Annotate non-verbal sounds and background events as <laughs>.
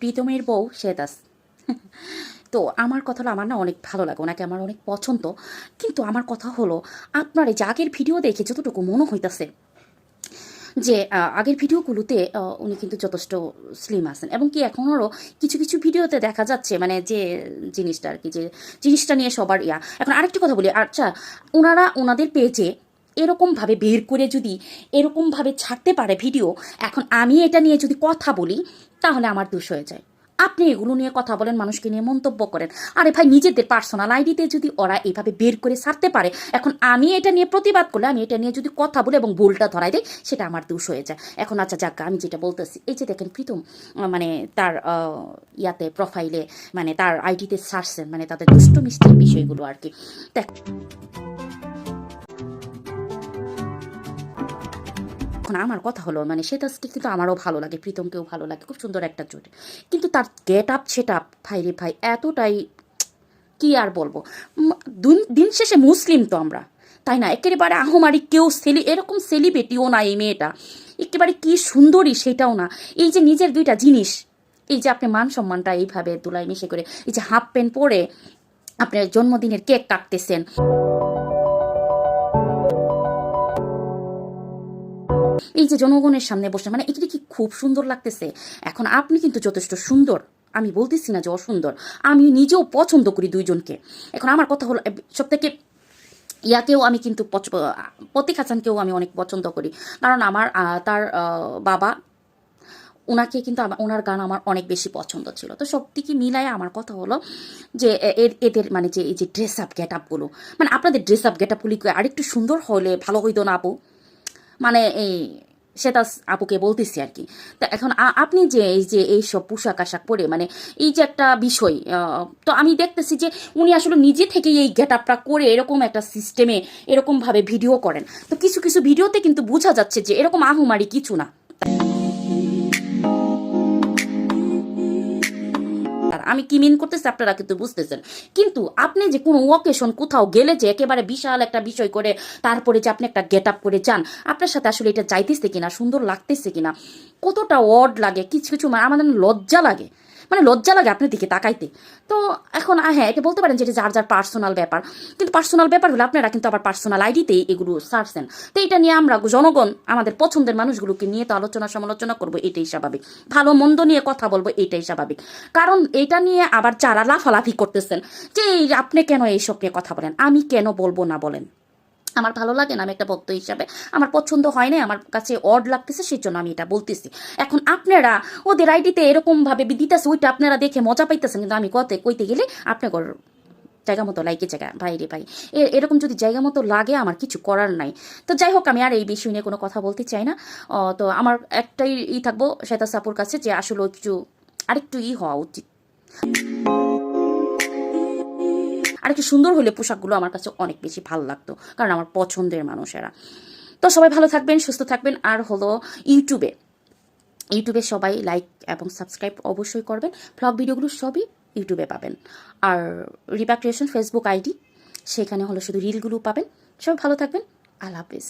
প্রীতমের বউ শ্বেতাস। <laughs> তো আমার কথা হলো আমার না অনেক ভালো লাগে, ওনাকে আমার অনেক পছন্দ। কিন্তু আমার কথা হলো, আপনার এই যে আগের ভিডিও দেখে যতটুকু মনে হইতাছে যে আগের ভিডিওগুলোতে উনি কিন্তু যথেষ্ট স্লিম আছেন। এবং কি এখনও কিছু কিছু ভিডিওতে দেখা যাচ্ছে মানে যে জিনিসটা আর কি, যে জিনিসটা নিয়ে সবার ইয়া। এখন আরেকটি কথা বলি আচ্ছা ওনারা ওনাদের পেজে এরকমভাবে বের করে যদি এরকমভাবে ছাড়তে পারে ভিডিও, এখন আমি এটা নিয়ে যদি কথা বলি, তাহলে আমার দোষ হয়ে যায়। আপনি এগুলো নিয়ে কথা বলেন, মানুষকে নিয়ে মন্তব্য করেন। আরে ভাই, নিজেদের পার্সোনাল আইডিতে যদি ওরা এইভাবে বের করে ছাড়তে পারে, এখন আমি এটা নিয়ে প্রতিবাদ করলে, আমি এটা নিয়ে যদি কথা বলে এবং ভুলটা ধরাই দিই, সেটা আমার দোষ হয়ে যায়। এখন আচ্ছা যাক, আমি যেটা বলতেছি, এই যে দেখেন প্রীতম মানে তার ইয়াতে প্রোফাইলে মানে তার আইডিতে ছাড়ছেন মানে তাদের দুষ্ট মিষ্টির বিষয়গুলো আর কি। দেখ এখন আমার কথা হলো মানে সেটা স্টিক কিন্তু আমারও ভালো লাগে, প্রীতমকেও ভালো লাগে, খুব সুন্দর একটা জোট কিন্তু তার গেট আপ সেট আপ ভাই রে ভাই, এতটাই কি আর বলব? দিন- শেষে মুসলিম তো আমরা, তাই না? একেবারে আহমারি কেউ সেলি এরকম সেলিব্রিটিও না এই মেয়েটা। একেবারে কি সুন্দরী সেটাও না। এই যে নিজের দুইটা জিনিস, এই যে আপনি মান সম্মানটা এইভাবে দুলাই মিশে করে, এই যে হাফ প্যান্ট পরে আপনার জন্মদিনের কেক কাটতেছেন। এই যে জনগণের সামনে বসে মানে এটি কি খুব সুন্দর লাগতেছে। এখন আপনি কিন্তু যথেষ্ট সুন্দর। আমি বলতেছি না যে অসুন্দর। আমি নিজেও পছন্দ করি দুইজনকে। এখন আমার কথা হলো সব থেকে ইয়াকেও আমি কিন্তু প্রতীক হাসানকেও আমি অনেক পছন্দ করি। কারণ আমার তার বাবা ওনাকে কিন্তু ওনার গান আমার অনেক বেশি পছন্দ ছিল। তো সব দিকে মিলায় আমার কথা হলো যে এদের মানে যে, এই যে ড্রেস আপ গেট আপগুলো মানে আপনাদের ড্রেস আপ গেট আপগুলি আরেকটু সুন্দর হলে ভালো হইতো না আপু? মানে এই, সেটা আপুকে বলতেছি আর কি। তা এখন আপনি যে এই যে এই সব পোশাক আশাক পরে মানে এই যে একটা বিষয় তো আমি দেখতেছি যে উনি আসলে নিজে থেকে এই গেট আপটা করে এরকম একটা সিস্টেমে এরকমভাবে ভিডিও করেন। তো কিছু কিছু ভিডিওতে কিন্তু বোঝা যাচ্ছে যে এরকম আহুমারি কিছু না। আর আমি কি মিন করতেছি আপনারা কিন্তু বুঝতেছেন। কিন্তু আপনি যে কোনো ওকেশন কোথাও গেলে যে একেবারে বিশাল একটা বিষয় করে তারপরে যে আপনি একটা গেট আপ করে যান, আপনার সাথে আসলে এটা যাইতেছে কিনা, সুন্দর লাগতেছে কিনা, কতটা ওয়ার্ড লাগে, কিছু কিছু মানে আমাদের লজ্জা লাগে। মানে লজ্জা লাগে আপনার দিকে তাকাইতে। তো এখন হ্যাঁ এটা বলতে পারেন যে এটা যার যার পার্সোনাল ব্যাপার। কিন্তু পার্সোনাল ব্যাপার হলে আপনারা কিন্তু আবার পার্সোনাল আইডিতেই এগুলো সারছেন তো এটা নিয়ে আমরা জনগণ, আমাদের পছন্দের মানুষগুলোকে নিয়ে তো আলোচনা সমালোচনা করব, এটাই স্বাভাবিক। ভালো মন্দ নিয়ে কথা বলব, এটাই স্বাভাবিক। কারণ এটা নিয়ে আবার যারা লাফালাফি করতেছেন যে আপনি কেন এইসব নিয়ে কথা বলেন? আমি কেন বলব না বলেন? আমার ভালো লাগে না, আমি একটা ভক্ত হিসাবে। আমার পছন্দ হয় না আমার কাছে অড লাগতেছে সেই জন্য আমি এটা বলতেছি। এখন আপনারা, ওদের আইডিতে এরকম ভাবে দিতেছে, ওইটা আপনারা দেখে মজা পাইতেছেন, কিন্তু আমি কতে, কইতে গেলে আপনার জায়গা মতো লাইকে জায়গা। ভাই রে ভাই এরকম যদি জায়গা মতো লাগে, আমার কিছু করার নাই। তো যাই হোক, আমি আর এই বিষয় নিয়ে কোনো কথা বলতে চাই না। তো আমার একটাই ই থাকব শ্বেতা সাপুর কাছে, যে আসলে একটু, আরেকটু ই হওয়া উচিত। আর একটু সুন্দর হলে পোশাকগুলো আমার কাছে অনেক বেশি ভালো লাগতো, কারণ আমার পছন্দের মানুষেরা। তো সবাই ভালো থাকবেন, সুস্থ থাকবেন, আর হলো ইউটিউবে। ইউটিউবে সবাই লাইক এবং সাবস্ক্রাইব অবশ্যই করবেন। ব্লগ ভিডিওগুলো সবই ইউটিউবে পাবেন। আর রিপা ক্রিয়েশন ফেসবুক আইডি সেখানে হলো শুধু রিলগুলো পাবেন। সবাই ভালো থাকবেন। আল্লাহ হাফিজ।